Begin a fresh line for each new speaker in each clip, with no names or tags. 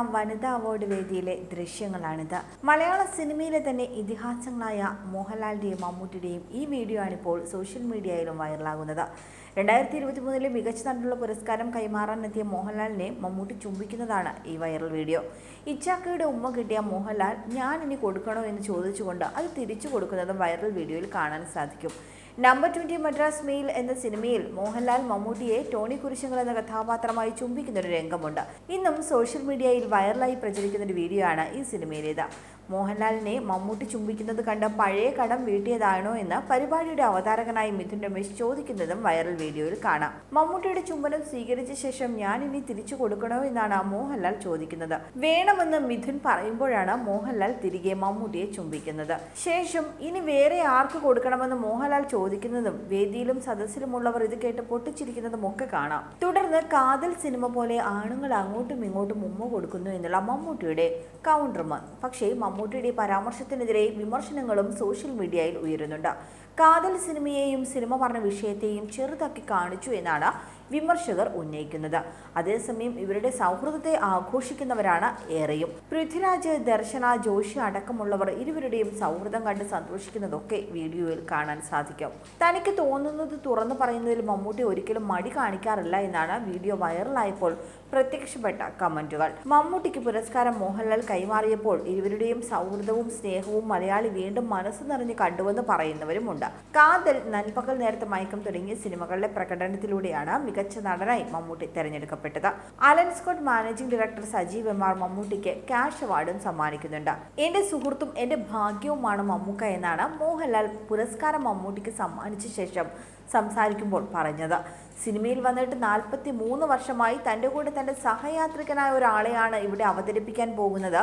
നടക്കുന്ന വനിതാ അവാർഡ് വേദിയിലെ ദൃശ്യങ്ങളാണിത്. മലയാള സിനിമയിലെ തന്നെ ഇതിഹാസങ്ങളായ മോഹൻലാലിന്റെയും മമ്മൂട്ടിയുടെയും ഈ വീഡിയോ ആണിപ്പോൾ സോഷ്യൽ മീഡിയയിലും വൈറലാകുന്നത്. രണ്ടായിരത്തി ഇരുപത്തി മൂന്നിലെ മികച്ച നടനുള്ള പുരസ്കാരം കൈമാറാനെത്തിയ മോഹൻലാലിനെ മമ്മൂട്ടി ചുംബിക്കുന്നതാണ് ഈ വൈറൽ വീഡിയോ. ഇച്ചാക്കയുടെ ഉമ്മ കിട്ടിയ മോഹൻലാൽ ഞാൻ ഇനി കൊടുക്കണോ? എന്ന് ചോദിച്ചുകൊണ്ട് അത് തിരിച്ചു കൊടുക്കുന്നതും വൈറൽ വീഡിയോയിൽ കാണാൻ സാധിക്കും. നമ്പർ ട്വന്റി മദ്രാസ് മെയിൽ എന്ന സിനിമയിൽ മോഹൻലാൽ മമ്മൂട്ടിയെ ടോണി കുരിശുങ്ങൾ എന്ന കഥാപാത്രമായി ചുംബിക്കുന്ന ഒരു രംഗമുണ്ട്. ഇന്നും സോഷ്യൽ മീഡിയയിൽ വൈറലായി പ്രചരിക്കുന്ന ഒരു വീഡിയോ ആണ് ഈ സിനിമയിലേത് മോഹൻലാലിനെ മമ്മൂട്ടി ചുംബിക്കുന്നത് കണ്ട പഴയ കടം വീട്ടിയതാണോ എന്ന് പരിപാടിയുടെ അവതാരകനായി മിഥുൻ രമേശ് ചോദിക്കുന്നതും വൈറൽ വീഡിയോയിൽ കാണാം. മമ്മൂട്ടിയുടെ ചുംബനം സ്വീകരിച്ച ശേഷം ഞാൻ ഇനി തിരിച്ചു കൊടുക്കണോ എന്നാണ് മോഹൻലാൽ ചോദിക്കുന്നത്. വേണമെന്ന് മിഥുൻ പറയുമ്പോഴാണ് മോഹൻലാൽ തിരികെ മമ്മൂട്ടിയെ ചുംബിക്കുന്നത്. ശേഷം ഇനി വേറെ ആർക്ക് കൊടുക്കണമെന്ന് മോഹൻലാൽ ചോദിക്കുന്നതും വേദിയിലും സദസ്സിലുമുള്ളവർ ഇത് കേട്ട് പൊട്ടിച്ചിരിക്കുന്നതും ഒക്കെ കാണാം. തുടർന്ന് കാതൽ സിനിമ പോലെ ആണുങ്ങൾ അങ്ങോട്ടും ഇങ്ങോട്ടും ഉമ്മ കൊടുക്കുന്നു എന്നുള്ള മമ്മൂട്ടിയുടെ കൗണ്ടർമാൻ പക്ഷേ മമ്മൂട്ടിയുടെ പരാമർശത്തിനെതിരെ വിമർശനങ്ങളും സോഷ്യൽ മീഡിയയിൽ ഉയരുന്നുണ്ട്. കാതൽ സിനിമയെയും സിനിമ പറഞ്ഞ വിഷയത്തെയും ചെറുതാക്കി കാണിച്ചു എന്നാണ് വിമർശകർ ഉന്നയിക്കുന്നത്. അതേസമയം ഇവരുടെ സൗഹൃദത്തെ ആഘോഷിക്കുന്നവരാണ് ഏറെയും. പൃഥ്വിരാജ് ദർശന ജോഷി അടക്കമുള്ളവർ ഇരുവരുടെയും സൗഹൃദം കണ്ട് സന്തോഷിക്കുന്നതൊക്കെ വീഡിയോയിൽ കാണാൻ സാധിക്കും. തനിക്ക് തോന്നുന്നത് തുറന്നു പറയുന്നതിൽ മമ്മൂട്ടി ഒരിക്കലും മടി കാണിക്കാറില്ല എന്നാണ് വീഡിയോ വൈറലായപ്പോൾ പ്രത്യക്ഷപ്പെട്ട കമന്റുകൾ. മമ്മൂട്ടിക്ക് പുരസ്കാരം മോഹൻലാൽ കൈമാറിയപ്പോൾ ഇരുവരുടെയും സൗഹൃദവും സ്നേഹവും മലയാളി വീണ്ടും മനസ്സ് നിറഞ്ഞ് കണ്ടുവെന്ന് പറയുന്നവരുമുണ്ട്. കാതൽ നൻപകൽ നേരത്തെ മയക്കം തുടങ്ങിയ സിനിമകളിലെ പ്രകടനത്തിലൂടെയാണ് മികച്ച നടനായി മമ്മൂട്ടി തെരഞ്ഞെടുക്കപ്പെട്ടത്. Alan Scott managing director Sajeev M R മമ്മൂട്ടിക്ക് ക്യാഷ് അവാർഡും സമ്മാനിക്കുന്നുണ്ട്. എന്റെ സുഹൃത്തും എന്റെ ഭാഗ്യവുമാണ് മമ്മൂക്ക എന്നാണ് മോഹൻലാൽ പുരസ്കാരം മമ്മൂട്ടിക്ക് സമ്മാനിച്ച ശേഷം സംസാരിക്കുമ്പോൾ പറഞ്ഞത്. സിനിമയിൽ വന്നിട്ട് നാൽപ്പത്തി മൂന്ന് വർഷമായി തന്റെ കൂടെ തന്റെ സഹയാത്രികനായ ഒരാളെയാണ് ഇവിടെ അവതരിപ്പിക്കാൻ പോകുന്നത്.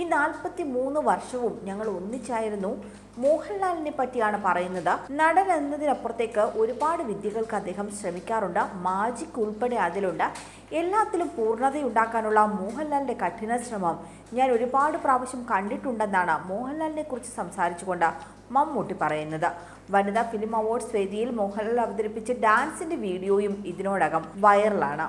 ഈ നാൽപ്പത്തി മൂന്ന് വർഷവും ഞങ്ങൾ ഒന്നിച്ചായിരുന്നു മോഹൻലാലിനെ പറ്റിയാണ് പറയുന്നത്. നടൻ എന്നതിനപ്പുറത്തേക്ക് ഒരുപാട് വിദ്യകൾക്ക് അദ്ദേഹം ശ്രമിക്കാറുണ്ട്. മാജിക് ഉൾപ്പെടെ അതിലുണ്ട്. എല്ലാത്തിലും പൂർണതയുണ്ടാക്കാനുള്ള മോഹൻലാലിന്റെ കഠിന ശ്രമം ഞാൻ ഒരുപാട് പ്രാവശ്യം കണ്ടിട്ടുണ്ടെന്നാണ് മോഹൻലാലിനെ കുറിച്ച് സംസാരിച്ചുകൊണ്ട് മമ്മൂട്ടി പറയുന്നത്. വനിതാ ഫിലിം അവാർഡ്സ് വേദിയിൽ മോഹൻലാൽ അവതരിപ്പിച്ച ഡാൻസിന്റെ വീഡിയോയും ഇതിനോടകം വൈറലാണ്.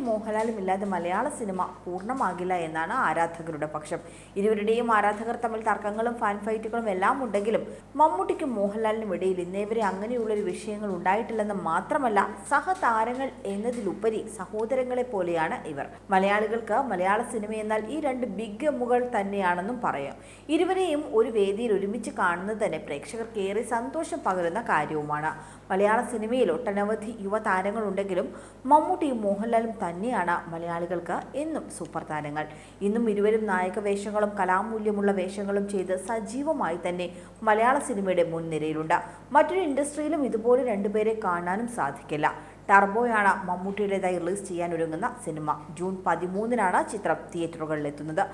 മമ്മൂട്ടിയും മോഹൻലാലും ഇല്ലാതെ മലയാള സിനിമ പൂർണമാകില്ല എന്നാണ് ആരാധകരുടെ പക്ഷം. ഇരുവരുടെയും ആരാധകർ തമ്മിൽ തർക്കങ്ങളും ഫാൻ ഫൈറ്റുകളും എല്ലാം ഉണ്ടെങ്കിലും മമ്മൂട്ടിക്കും മോഹൻലാലിനും ഇടയിൽ ഇന്നേവരെ അങ്ങനെയുള്ളൊരു വിഷയങ്ങൾ ഉണ്ടായിട്ടില്ലെന്ന് മാത്രമല്ല സഹതാരങ്ങൾ എന്നതിലുപരി സഹോദരങ്ങളെ പോലെയാണ് ഇവർ. മലയാളികൾക്ക് മലയാള സിനിമ എന്നാൽ ഈ രണ്ട് ബിഗ് എമ്മുകൾ തന്നെയാണെന്നും പറയാം. ഇരുവരെയും ഒരു വേദിയിൽ ഒരുമിച്ച് കാണുന്നത് തന്നെ പ്രേക്ഷകർക്ക് ഏറെ സന്തോഷം പകരുന്ന കാര്യവുമാണ്. മലയാള സിനിമയിൽ ഒട്ടനവധി യുവതാരങ്ങളുണ്ടെങ്കിലും മമ്മൂട്ടിയും മോഹൻലാലും തന്നെയാണ് മലയാളികൾക്ക് എന്നും സൂപ്പർ താരങ്ങൾ. ഇന്നും ഇരുവരും നായക വേഷങ്ങളും കലാമൂല്യമുള്ള വേഷങ്ങളും ചെയ്ത് സജീവമായി തന്നെ മലയാള സിനിമയുടെ മുൻനിരയിലുണ്ട്. മറ്റൊരു ഇൻഡസ്ട്രിയിലും ഇതുപോലെ രണ്ടുപേരെ കാണാനും സാധിക്കില്ല. ടർബോയാണ് മമ്മൂട്ടിയുടേതായി റിലീസ് ചെയ്യാൻ ഒരുങ്ങുന്ന സിനിമ. ജൂൺ പതിമൂന്നിനാണ് ചിത്രം തിയേറ്ററുകളിൽ എത്തുന്നത്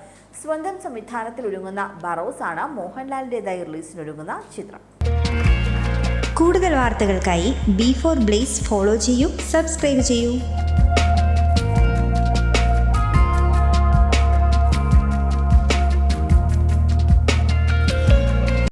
സ്വന്തം സംവിധാനത്തിൽ ഒരുങ്ങുന്ന ബറോസ് ആണ് മോഹൻലാലിന്റെതായി റിലീസിനൊരുങ്ങുന്ന ചിത്രം.
കൂടുതൽ വാർത്തകൾക്കായി ബി ഫോർ ബ്ലേസ് ഫോളോ ചെയ്യൂ സബ്സ്ക്രൈബ് ചെയ്യൂ.